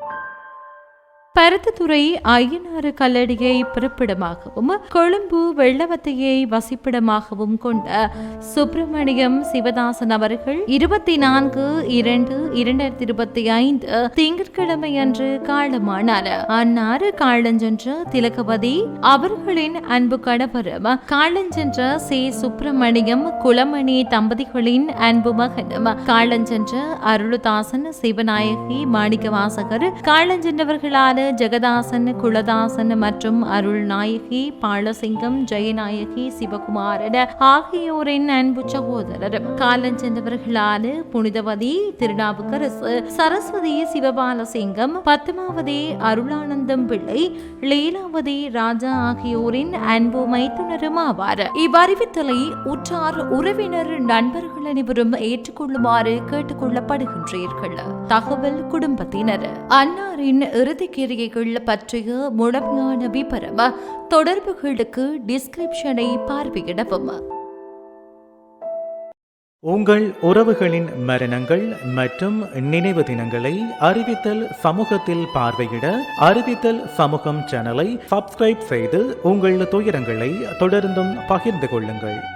Thank you Paruthithurai Ayyanar கல்லடியை பிறப்பிடமாகவும் Colombo வெள்ளவத்தையை வசிப்பிடமாகவும் கொண்ட சுப்பிரமணியம் சிவதாசன் அவர்கள் இருபத்தி நான்கு இரண்டு இரண்டாயிரத்தி இருபத்தி ஐந்து திங்கட்கிழமை அன்று காலமானார். அன்னாறு காலஞ்சென்ற திலகவதி அவர்களின் அன்பு கணவரும் காலஞ்சென்ற சி. சுப்பிரமணியம் குளமணி தம்பதிகளின் அன்பு மகனும் காலஞ்சென்ற அருளுதாசன் சிவநாயகி மாணிக்கவாசகர் காலஞ்சென்றவர்களான ஜெகதாசன் குலதாசன் மற்றும் அருள்நாயகி பாலசிங்கம் ஜெயநாயகி சிவகுமாரன் ஆகியோரின் அன்பு சகோதரர். காலஞ்சென்றவர்களான புனிதவதி திருநாவுக்கரசு சரஸ்வதி சிவபாலசிங்கம் பத்மாவதி அருளானந்தம் பிள்ளை லீலாவதி ராஜா ஆகியோரின் அன்பு மைத்துனரும் ஆவார். இவ்வறிவித்தலை உற்றார் உறவினர் நண்பர்கள் அனைவரும் ஏற்றுக்கொள்ளுமாறு கேட்டுக்கொள்ளப்படுகின்றீர்கள். தகவல் குடும்பத்தினர். அன்னாரின் இறுதிக்கிரிகைகள் பற்றிய முழுமையான விபரம் தொடர்புகளுக்கு டிஸ்கிரிப்ஷனை பார்வையிடவும். உங்கள் உறவுகளின் மரணங்கள் மற்றும் நினைவு தினங்களை அறிவித்தல் சமூகத்தில் பார்வையிட அறிவித்தல் சமூகம் சேனலை சப்ஸ்கிரைப் செய்து உங்கள் துயரங்களை தொடர்ந்தும் பகிர்ந்து கொள்ளுங்கள்.